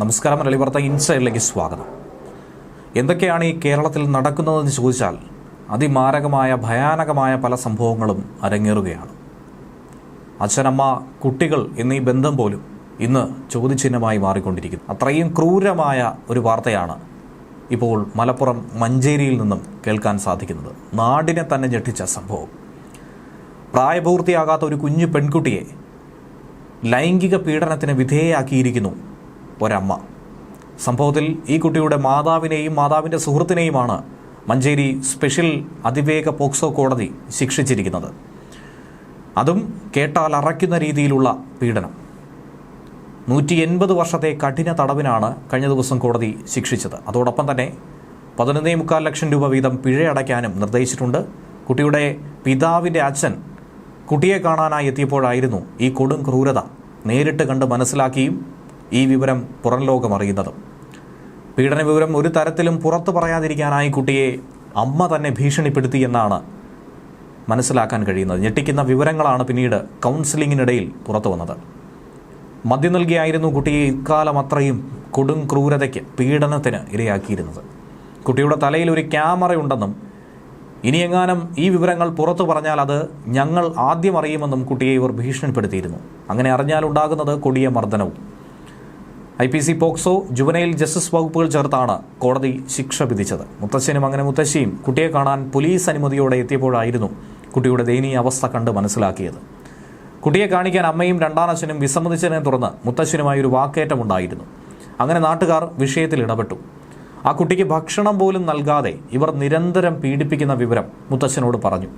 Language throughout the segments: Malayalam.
നമസ്കാരം മലയാളി വാർത്ത ഇൻസൈഡിലേക്ക് സ്വാഗതം. എന്തൊക്കെയാണ് ഈ കേരളത്തിൽ നടക്കുന്നതെന്ന് ചോദിച്ചാൽ അതിമാരകമായ ഭയാനകമായ പല സംഭവങ്ങളും അരങ്ങേറുകയാണ്. അച്ഛനമ്മ കുട്ടികൾ എന്നീ ബന്ധം പോലും ഇന്ന് ചോദ്യചിഹ്നമായി മാറിക്കൊണ്ടിരിക്കുന്നു. അത്രയും ക്രൂരമായ ഒരു വാർത്തയാണ് ഇപ്പോൾ മലപ്പുറം മഞ്ചേരിയിൽ നിന്നും കേൾക്കാൻ സാധിക്കുന്നത്. നാടിനെ തന്നെ ഞെട്ടിച്ച സംഭവം. പ്രായപൂർത്തിയാകാത്ത ഒരു കുഞ്ഞു പെൺകുട്ടിയെ ലൈംഗിക പീഡനത്തിന് വിധേയയാക്കിയിരിക്കുന്നു ഒരമ്മ. സംഭവത്തിൽ ഈ കുട്ടിയുടെ മാതാവിനെയും മാതാവിന്റെ സുഹൃത്തിനെയുമാണ് മഞ്ചേരി സ്പെഷ്യൽ അതിവേഗ പോക്സോ കോടതി ശിക്ഷിച്ചിരിക്കുന്നത്. അതും കേട്ടാൽ അറയ്ക്കുന്ന രീതിയിലുള്ള പീഡനം. നൂറ്റി എൺപത് വർഷത്തെ കഠിന തടവിനാണ് കഴിഞ്ഞ ദിവസം കോടതി ശിക്ഷിച്ചത്. അതോടൊപ്പം തന്നെ പതിനൊന്നേ മുക്കാൽ ലക്ഷം രൂപ വീതം പിഴയടയ്ക്കാനും നിർദ്ദേശിച്ചിട്ടുണ്ട്. കുട്ടിയുടെ പിതാവിന്റെ അച്ഛൻ കുട്ടിയെ കാണാനായി എത്തിയപ്പോഴായിരുന്നു ഈ കൊടും ക്രൂരത നേരിട്ട് കണ്ട് മനസ്സിലാക്കിയും ഈ വിവരം പുറം ലോകം അറിയുന്നത്. പീഡന വിവരം ഒരു തരത്തിലും പുറത്തു പറയാതിരിക്കാനായി കുട്ടിയെ അമ്മ തന്നെ ഭീഷണിപ്പെടുത്തി എന്നാണ് മനസ്സിലാക്കാൻ കഴിയുന്നത്. ഞെട്ടിക്കുന്ന വിവരങ്ങളാണ് പിന്നീട് കൗൺസിലിങ്ങിനിടയിൽ പുറത്തു വന്നത്. മദ്യം നൽകിയായിരുന്നു കുട്ടിയെ ഇക്കാലം അത്രയും കൊടും ക്രൂരതയ്ക്ക് പീഡനത്തിന് ഇരയാക്കിയിരുന്നത്. കുട്ടിയുടെ തലയിൽ ഒരു ക്യാമറയുണ്ടെന്നും ഇനിയെങ്ങാനും ഈ വിവരങ്ങൾ പുറത്തു പറഞ്ഞാൽ അത് ഞങ്ങൾ ആദ്യം അറിയുമെന്നും കുട്ടിയെ ഇവർ ഭീഷണിപ്പെടുത്തിയിരുന്നു. അങ്ങനെ അറിഞ്ഞാൽ ഉണ്ടാകുന്നത് കൊടിയ മർദ്ദനവും I P C POCSO juvenile justice വകുപ്പുകൾ ചേർത്താണ് കോടതി ശിക്ഷ വിധിച്ചത്. മുത്തശ്ശനും അങ്ങനെ മുത്തശ്ശിയും കുട്ടിയെ കാണാൻ പോലീസ് അനുമതിയോടെ എത്തിയപ്പോഴായിരുന്നു കുട്ടിയുടെ ദയനീയ അവസ്ഥ കണ്ട് മനസ്സിലാക്കിയത്. കുട്ടിയെ കാണിക്കാൻ അമ്മയും രണ്ടാനച്ഛനും വിസമ്മതിച്ചതിനെ തുടർന്ന് മുത്തശ്ശനുമായി ഒരു വാക്കേറ്റമുണ്ടായിരുന്നു. അങ്ങനെ നാട്ടുകാർ വിഷയത്തിൽ ഇടപെട്ടു. ആ കുട്ടിക്ക് ഭക്ഷണം പോലും നൽകാതെ ഇവർ നിരന്തരം പീഡിപ്പിക്കുന്ന വിവരം മുത്തശ്ശനോട് പറഞ്ഞു.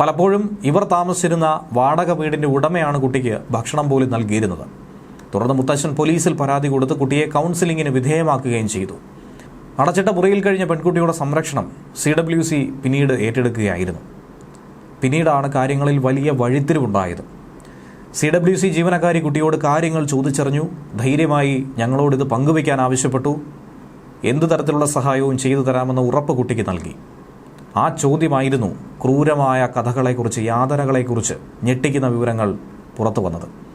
പലപ്പോഴും ഇവർ താമസിച്ചിരുന്ന വാടക വീടിന്റെ ഉടമയാണ് കുട്ടിക്ക് ഭക്ഷണം പോലും നൽകിയിരുന്നത്. തുടർന്ന് മുത്തശ്ശൻ പോലീസിൽ പരാതി കൊടുത്ത് കുട്ടിയെ കൗൺസിലിങ്ങിന് വിധേയമാക്കുകയും ചെയ്തു. അടച്ചിട്ട മുറിയിൽ കഴിഞ്ഞ പെൺകുട്ടിയുടെ സംരക്ഷണം സി ഡബ്ല്യു സി പിന്നീട് ഏറ്റെടുക്കുകയായിരുന്നു. പിന്നീടാണ് കാര്യങ്ങളിൽ വലിയ വഴിത്തിരിവുണ്ടായത്. സി ഡബ്ല്യു സി ജീവനക്കാരി കുട്ടിയോട് കാര്യങ്ങൾ ചോദിച്ചറിഞ്ഞു. ധൈര്യമായി ഞങ്ങളോട് ഇത് പങ്കുവയ്ക്കാൻ ആവശ്യപ്പെട്ടു. എന്തു തരത്തിലുള്ള സഹായവും ചെയ്തു തരാമെന്ന ഉറപ്പ് കുട്ടിക്ക് നൽകി. ആ ചോദ്യമായിരുന്നു ക്രൂരമായ കഥകളെക്കുറിച്ച് യാതനകളെക്കുറിച്ച് ഞെട്ടിക്കുന്ന വിവരങ്ങൾ പുറത്തു വന്നത്.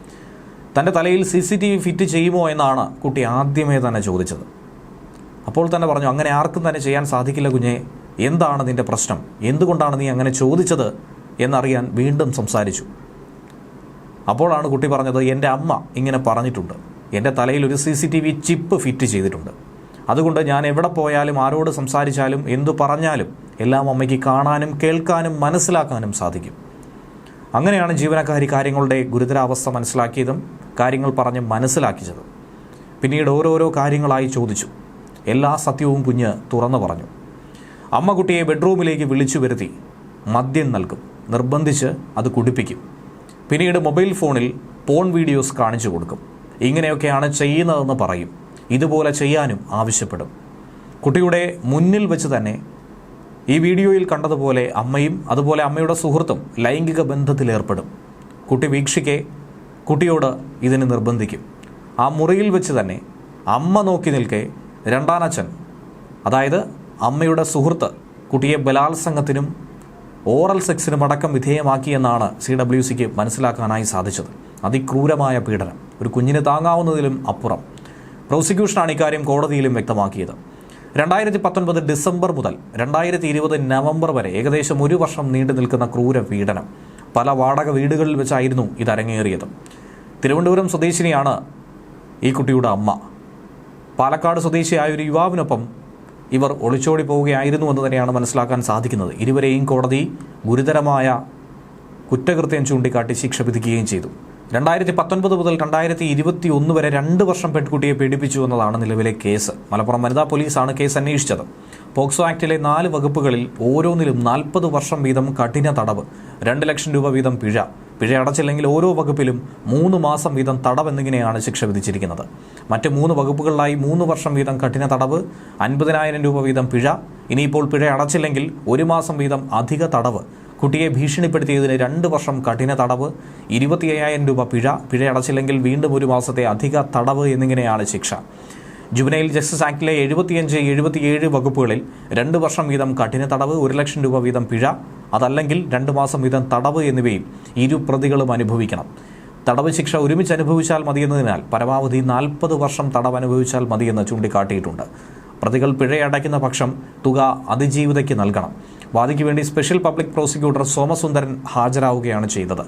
തന്റെ തലയിൽ C C T V fit ചെയ്യുമോ എന്നാണ് കുട്ടി ആദ്യമേ തന്നെ ചോദിച്ചത്. അപ്പോൾ തന്നെ പറഞ്ഞു അങ്ങനെ ആർക്കും തന്നെ ചെയ്യാൻ സാധിക്കില്ല കുഞ്ഞെ. എന്താണ് നിന്റെ പ്രശ്നം? എന്തുകൊണ്ടാണ് നീ അങ്ങനെ ചോദിച്ചത്? എന്നറിയാൻ വീണ്ടും സംസാരിച്ചു. അപ്പോഴാണ് കുട്ടി പറഞ്ഞത് എന്റെ അമ്മ ഇങ്ങനെ പറഞ്ഞിട്ടുണ്ട്. എന്റെ തലയിൽ ഒരു C C T V chip fit ചെയ്തിട്ടുണ്ട്. അതുകൊണ്ട് ഞാൻ എവിടെ പോയാലും ആരോട് സംസാരിച്ചാലും എന്തു പറഞ്ഞാലും എല്ലാം അമ്മയ്ക്ക് കാണാനും കേൾക്കാനും മനസ്സിലാക്കാനും സാധിക്കും. അങ്ങനെയാണ് ജീവനക്കാരി കാര്യങ്ങളുടെ ഗുരുതരാവസ്ഥ മനസ്സിലാക്കിയതും കാര്യങ്ങൾ പറഞ്ഞ് മനസ്സിലാക്കിച്ചതും. പിന്നീട് ഓരോരോ കാര്യങ്ങളായി ചോദിച്ചു. എല്ലാ സത്യവും കുഞ്ഞ് തുറന്നു പറഞ്ഞു. അമ്മ കുട്ടിയെ ബെഡ്റൂമിലേക്ക് വിളിച്ചു വരുത്തി മദ്യം നൽകും. നിർബന്ധിച്ച് അത് കുടിപ്പിക്കും. പിന്നീട് മൊബൈൽ ഫോണിൽ പോൺ വീഡിയോസ് കാണിച്ചു കൊടുക്കും. ഇങ്ങനെയൊക്കെയാണ് ചെയ്യുന്നതെന്ന് പറയും. ഇതുപോലെ ചെയ്യാനും ആവശ്യപ്പെടും. കുട്ടിയുടെ മുന്നിൽ വെച്ച് തന്നെ ഈ വീഡിയോയിൽ കണ്ടതുപോലെ അമ്മയും അതുപോലെ അമ്മയുടെ സുഹൃത്തും ലൈംഗിക ബന്ധത്തിലേർപ്പെടും കുട്ടി വീക്ഷിക്കെ കുട്ടിയോട് ഇതിന് നിർബന്ധിക്കും. ആ മുറിയിൽ വെച്ച് തന്നെ അമ്മ നോക്കി നിൽക്കെ രണ്ടാനച്ഛൻ അതായത് അമ്മയുടെ സുഹൃത്ത് കുട്ടിയെ ബലാത്സംഗത്തിനും ഓറൽ സെക്സിനും അടക്കം വിധേയമാക്കിയെന്നാണ് സി ഡബ്ല്യു സിക്ക് മനസ്സിലാക്കാനായി സാധിച്ചത്. അതിക്രൂരമായ പീഡനം. ഒരു കുഞ്ഞിന് താങ്ങാവുന്നതിലും അപ്പുറം. പ്രോസിക്യൂഷനാണ് ഇക്കാര്യം കോടതിയിലും വ്യക്തമാക്കിയത്. രണ്ടായിരത്തി പത്തൊൻപത് ഡിസംബർ മുതൽ രണ്ടായിരത്തി ഇരുപത് നവംബർ വരെ ഏകദേശം ഒരു വർഷം നീണ്ടു നിൽക്കുന്ന ക്രൂര പീഡനം. പല വാടക വീടുകളിൽ വെച്ചായിരുന്നു ഇത് അരങ്ങേറിയത് തിരുവനന്തപുരം സ്വദേശിനിയാണ് ഈ കുട്ടിയുടെ അമ്മ. പാലക്കാട് സ്വദേശിയായ ഒരു യുവാവിനൊപ്പം ഇവർ ഒളിച്ചോടി പോവുകയായിരുന്നു എന്ന് തന്നെയാണ് മനസ്സിലാക്കാൻ സാധിക്കുന്നത്. ഇരുവരെയും കോടതി ഗുരുതരമായ കുറ്റകൃത്യം ചൂണ്ടിക്കാട്ടി ശിക്ഷ വിധിക്കുകയും ചെയ്തു. രണ്ടായിരത്തി പത്തൊൻപത് മുതൽ രണ്ടായിരത്തി ഇരുപത്തി ഒന്ന് വരെ രണ്ട് വർഷം പെൺകുട്ടിയെ പീഡിപ്പിച്ചു എന്നതാണ് നിലവിലെ കേസ്. മലപ്പുറം വനിതാ പോലീസാണ് കേസ് അന്വേഷിച്ചത്. പോക്സോ ആക്ടിലെ നാല് വകുപ്പുകളിൽ ഓരോന്നിലും നാൽപ്പത് വർഷം വീതം കഠിന തടവ് രണ്ട് ലക്ഷം രൂപ വീതം പിഴ. പിഴ അടച്ചില്ലെങ്കിൽ ഓരോ വകുപ്പിലും മൂന്ന് മാസം വീതം തടവ് എന്നിങ്ങനെയാണ് ശിക്ഷ വിധിച്ചിരിക്കുന്നത്. മറ്റ് മൂന്ന് വകുപ്പുകളിലായി മൂന്ന് വർഷം വീതം കഠിന തടവ് അൻപതിനായിരം രൂപ വീതം പിഴ. ഇനിയിപ്പോൾ പിഴ അടച്ചില്ലെങ്കിൽ ഒരു മാസം വീതം അധിക തടവ്. കുട്ടിയെ ഭീഷണിപ്പെടുത്തിയതിന് രണ്ട് വർഷം കഠിന തടവ് ഇരുപത്തി അയ്യായിരം രൂപ പിഴ പിഴ അടച്ചില്ലെങ്കിൽ വീണ്ടും ഒരു മാസത്തെ അധിക തടവ് എന്നിങ്ങനെയാണ് ശിക്ഷ. ജുബനൈൽ ജസ്റ്റിസ് ആക്ടിലെ എഴുപത്തിയഞ്ച് എഴുപത്തിയേഴ് വകുപ്പുകളിൽ രണ്ട് വർഷം വീതം കഠിന തടവ് ഒരു ലക്ഷം രൂപ വീതം പിഴ അതല്ലെങ്കിൽ രണ്ട് മാസം വീതം തടവ് എന്നിവയും ഇരു പ്രതികളും അനുഭവിക്കണം. തടവ് ശിക്ഷ ഒരുമിച്ച് അനുഭവിച്ചാൽ മതിയെന്നതിനാൽ പരമാവധി നാൽപ്പത് വർഷം തടവ് അനുഭവിച്ചാൽ മതിയെന്ന് ചൂണ്ടിക്കാട്ടിയിട്ടുണ്ട്. പ്രതികൾ പിഴയടയ്ക്കുന്ന പക്ഷം തുക അതിജീവിതയ്ക്ക് നൽകണം. വാദിക്ക് വേണ്ടി സ്പെഷ്യൽ പബ്ലിക് പ്രോസിക്യൂട്ടർ സോമസുന്ദരൻ ഹാജരാവുകയാണ് ചെയ്തത്.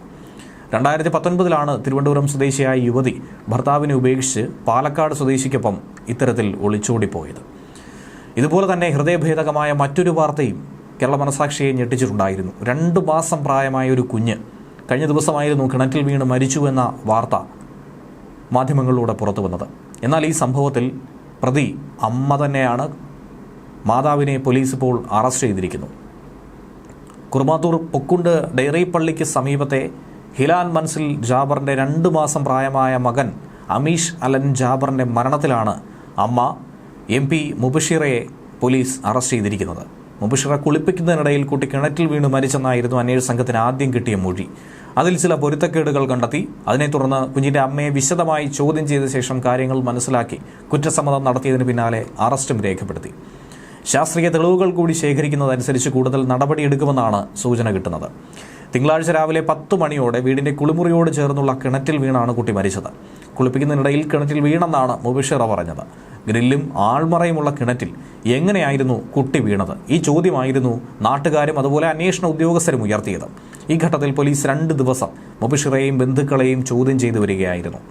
രണ്ടായിരത്തി പത്തൊൻപതിലാണ് തിരുവനന്തപുരം സ്വദേശിയായ യുവതി ഭർത്താവിനെ ഉപേക്ഷിച്ച് പാലക്കാട് സ്വദേശിക്കൊപ്പം ഇത്തരത്തിൽ ഒളിച്ചോടിപ്പോയത്. ഇതുപോലെ തന്നെ ഹൃദയഭേദകമായ മറ്റൊരു വാർത്തയും കേരള മനസാക്ഷിയെ ഞെട്ടിച്ചിട്ടുണ്ടായിരുന്നു. രണ്ടു മാസം പ്രായമായ ഒരു കുഞ്ഞ് കഴിഞ്ഞ ദിവസമായിരുന്നു കിണറ്റിൽ വീണ് മരിച്ചു എന്ന വാർത്ത മാധ്യമങ്ങളിലൂടെ പുറത്തു വന്നത്. എന്നാൽ ഈ സംഭവത്തിൽ പ്രതി അമ്മ തന്നെയാണ്. മാതാവിനെ പോലീസ് ഇപ്പോൾ അറസ്റ്റ് ചെയ്തിരിക്കുന്നു. കുറുമാത്തൂർ പൊക്കുണ്ട് ഡയറി പള്ളിക്ക് സമീപത്തെ ഹിലാൻ മൻസിൽ ജാബറിന്റെ രണ്ട് മാസം പ്രായമായ മകൻ അമീഷ് അലൻ ജാബറിന്റെ മരണത്തിലാണ് അമ്മ M P Mubashira police arrest ചെയ്തിരിക്കുന്നത്. മുബഷിറ കുളിപ്പിക്കുന്നതിനിടയിൽ കുട്ടി കിണറ്റിൽ വീണ് മരിച്ചെന്നായിരുന്നു അന്വേഷണ സംഘത്തിന് ആദ്യം കിട്ടിയ മൊഴി. അതിൽ ചില പൊരുത്തക്കേടുകൾ കണ്ടെത്തി. അതിനെ തുടർന്ന് കുഞ്ഞിന്റെ അമ്മയെ വിശദമായി ചോദ്യം ചെയ്ത ശേഷം കാര്യങ്ങൾ മനസ്സിലാക്കി കുറ്റസമ്മതം നടത്തിയതിന് പിന്നാലെ അറസ്റ്റും രേഖപ്പെടുത്തി. ശാസ്ത്രീയ തെളിവുകൾ കൂടി ശേഖരിക്കുന്നതനുസരിച്ച് കൂടുതൽ നടപടിയെടുക്കുമെന്നാണ് സൂചന കിട്ടുന്നത്. തിങ്കളാഴ്ച രാവിലെ പത്ത് മണിയോടെ വീടിന്റെ കുളിമുറിയോട് ചേർന്നുള്ള കിണറ്റിൽ വീണാണ് കുട്ടി മരിച്ചത്. കുളിപ്പിക്കുന്നതിനിടയിൽ കിണറ്റിൽ വീണെന്നാണ് മുബിഷറ പറഞ്ഞത്. ഗ്രില്ലും ആൾമറയുമുള്ള കിണറ്റിൽ എങ്ങനെയായിരുന്നു കുട്ടി വീണത്? ഈ ചോദ്യമായിരുന്നു നാട്ടുകാരും അതുപോലെ അന്വേഷണ ഉദ്യോഗസ്ഥരും ഉയർത്തിയത്. ഈ ഘട്ടത്തിൽ പോലീസ് രണ്ട് ദിവസം മുബഷിറയെയും ബന്ധുക്കളെയും ചോദ്യം ചെയ്തു വരികയായിരുന്നു.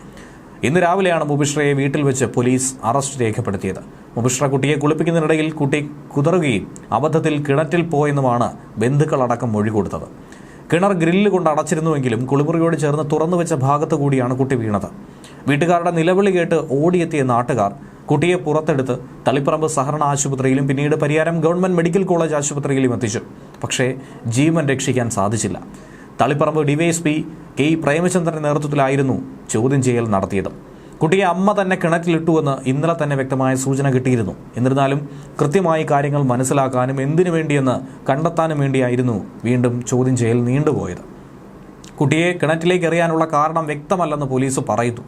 ഇന്ന് രാവിലെയാണ് മുബിഷ്രയെ വീട്ടിൽ വെച്ച് പോലീസ് അറസ്റ്റ് രേഖപ്പെടുത്തിയത്. മുബിഷ്ര കുട്ടിയെ കുളിപ്പിക്കുന്നതിനിടയിൽ കുട്ടി കുതറുകയും അബദ്ധത്തിൽ കിണറ്റിൽ പോയെന്നുമാണ് ബന്ധുക്കളടക്കം മൊഴി കൊടുത്തത്. കിണർ ഗ്രില്ല് കൊണ്ട് അടച്ചിരുന്നുവെങ്കിലും കുളിമുറിയോട് ചേർന്ന് തുറന്നു വെച്ച ഭാഗത്തു കൂടിയാണ് കുട്ടി വീണത്. വീട്ടുകാരുടെ നിലവിളി കേട്ട് ഓടിയെത്തിയ നാട്ടുകാർ കുട്ടിയെ പുറത്തെടുത്ത് തളിപ്പറമ്പ് സഹകരണ ആശുപത്രിയിലും പിന്നീട് പരിയാരം ഗവൺമെന്റ് മെഡിക്കൽ കോളേജ് ആശുപത്രിയിലും എത്തിച്ചു. പക്ഷേ ജീവൻ രക്ഷിക്കാൻ സാധിച്ചില്ല. തളിപ്പറമ്പ് ഡിവൈഎസ്പി കെ പ്രേമചന്ദ്രന്റെ നേതൃത്വത്തിലായിരുന്നു ചോദ്യം ചെയ്യൽ നടത്തിയത്. കുട്ടിയെ അമ്മ തന്നെ കിണറ്റിലിട്ടുവെന്ന് ഇന്നലെ തന്നെ വ്യക്തമായ സൂചന കിട്ടിയിരുന്നു. എന്നിരുന്നാലും കൃത്യമായി കാര്യങ്ങൾ മനസ്സിലാക്കാനും എന്തിനു വേണ്ടിയെന്ന് കണ്ടെത്താനും വേണ്ടിയായിരുന്നു വീണ്ടും ചോദ്യം ചെയ്യൽ നീണ്ടുപോയത്. കുട്ടിയെ കിണറ്റിലേക്ക് എറിയാനുള്ള കാരണം വ്യക്തമല്ലെന്ന് പോലീസ് പറയുന്നു.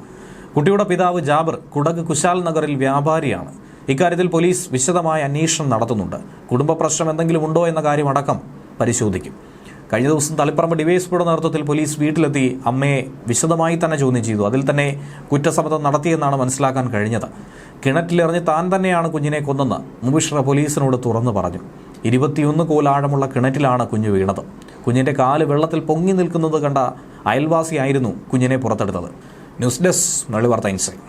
കുട്ടിയുടെ പിതാവ് ജാബിർ കുടക് കുശാൽ നഗറിൽ വ്യാപാരിയാണ്. ഇക്കാര്യത്തിൽ പോലീസ് വിശദമായ അന്വേഷണം നടത്തുന്നുണ്ട്. കുടുംബ പ്രശ്നം എന്തെങ്കിലും ഉണ്ടോ എന്ന കാര്യമടക്കം പരിശോധിക്കും. കഴിഞ്ഞ ദിവസം തളിപ്പറമ്പ് ഡിവൈഎസ്പിയുടെ നേതൃത്വത്തിൽ പോലീസ് വീട്ടിലെത്തി അമ്മയെ വിശദമായി തന്നെ ചോദ്യം ചെയ്തു. അതിൽ തന്നെ കുറ്റസമ്മതം നടത്തിയെന്നാണ് മനസ്സിലാക്കാൻ കഴിഞ്ഞത്. കിണറ്റിലെറിഞ്ഞ് താൻ തന്നെയാണ് കുഞ്ഞിനെ കൊന്നെന്ന് മുബിഷ്റ പോലീസിനോട് തുറന്നു പറഞ്ഞു. ഇരുപത്തിയൊന്ന് കോലാഴമുള്ള കിണറ്റിലാണ് കുഞ്ഞു വീണത്. കുഞ്ഞിന്റെ കാൽ വെള്ളത്തിൽ പൊങ്ങി നിൽക്കുന്നത് കണ്ട അയൽവാസിയായിരുന്നു കുഞ്ഞിനെ പുറത്തെടുത്തത്. ന്യൂസ് ഡെസ്ക് മലയാളി വാർത്ത ഇൻസൈറ്റ്